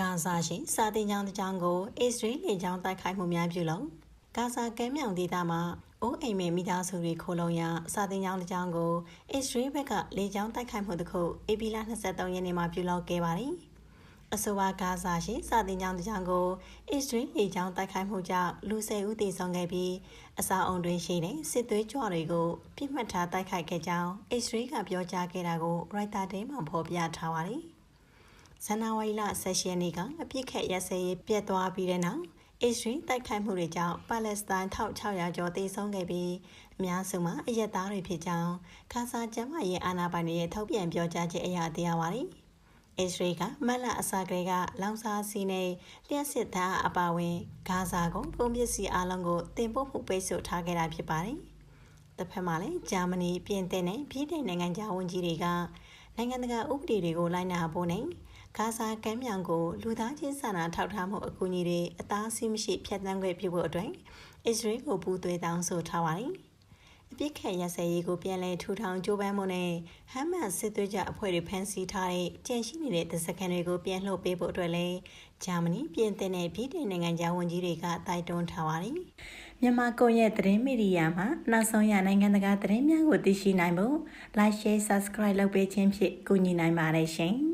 ဂါဇာရှိစာတင်ကြောင်းတစ်ကြောင်းကိုအစ္စရေးလေကြောင်းတိုက်ခိုက်မှုများပြုလုပ်ဂါဇာကမ်းမြောင်ဒေသမှာအိုးအိမ်မဲမိသားစုတွေခိုလုံရစာတင်ကြောင်းတစ်ကြောင်းကိုအစ္စရေးဘက်ကလေကြောင်းတိုက်ခိုက်မှုတစ်ခုအေပီလာ23ရက်နေ့မှာပြုလုပ်ခဲ့ပါတယ်အဆိုပါဂါဇာရှိစာတင်ကြောင်းတစ်ကြောင်းကိုအစ္စရေးလေကြောင်းတိုက်ခိုက်မှုကြောင့်လူ၁၀ဦးသေဆုံးခဲ့ပြီးအစာအုံတွင်ရှိတဲ့စစ်သွေးကြွတွေကိုပြစ်မှတ်ထားတိုက်ခိုက်ခဲ့ကြောင်းအစ္စရေးကပြောကြားခဲ့တာကိုရိုက်တာဒေးမှာဖော်ပြထားပါတယ် ဇန်နဝါရီလ16ရက်နေ့ကအပြစ်ခတ်ရက်စဲရေးပြတ်သွားပြီးတဲ့နောက်အစ္စရေးတိုက်ခိုက်မှုတွေကြောင့်ပါလက်စတိုင်း1600ကျော်သေဆုံးခဲ့ပြီးအများစုမှာအရက်သားတွေဖြစ်ကြောင်းခါဆာကျမ်းမာရေးအာဏာပိုင်တွေရဲ့ထုတ်ပြန်ပြောကြားချက်အရသိရပါတယ်။အစ္စရေးကမက်လအစာကလေးကလောင်စာစီနဲ့လျှက်စစ်သားအပါဝင်ဂါဇာကိုကုန်ပစ္စည်းအလုံးကိုတင်ပို့မှုပိတ်ဆို့ထားခဲ့တာဖြစ်ပါတယ်။တစ်ဖက်မှာလည်းဂျာမနီပြင်သစ်နဲ့ပြည်ထောင်နိုင်ငံခြားဝန်ကြီးတွေကနိုင်ငံတကာဥပဒေတွေကိုလိုက်နာဖို့နဲ့ ဂါဇာကမ်းမြောင်ကိုလူသားချင်းစာနာထောက်ထားမှုအကူအညီတွေအသားစီးမရှိဖျက်ဆီးခွင့်ပြုဖို့အတွက်အစ္စရေးကိုပူးသွေးတောင်းဆိုထားပါတယ်။အပြစ်ခတ်ရစဲရေးကိုပြန်လည်ထူထောင်ကြိုးပမ်းမှုနဲ့ဟမ်မတ်စစ်သွေးကြအဖွဲ့တွေဖမ်းဆီးထားတဲ့ကြန့်ရှိနေတဲ့တပ်စခန်းတွေကိုပြန်လှုပ်ပေးဖို့အတွက်လည်းဂျာမနီပြင်သစ်နဲ့ဗြိတိန်နိုင်ငံခြားဝန်ကြီးတွေကတိုက်တွန်းထားပါတယ်။မြန်မာကွန်ရက်သတင်းမီဒီယာမှာနောက်ဆုံးရနိုင်ငံတကာသတင်းများကိုသိရှိနိုင်ဖို့ Like Share Subscribe လုပ်ပေးခြင်းဖြင့်ကူညီနိုင်ပါတယ်ရှင်။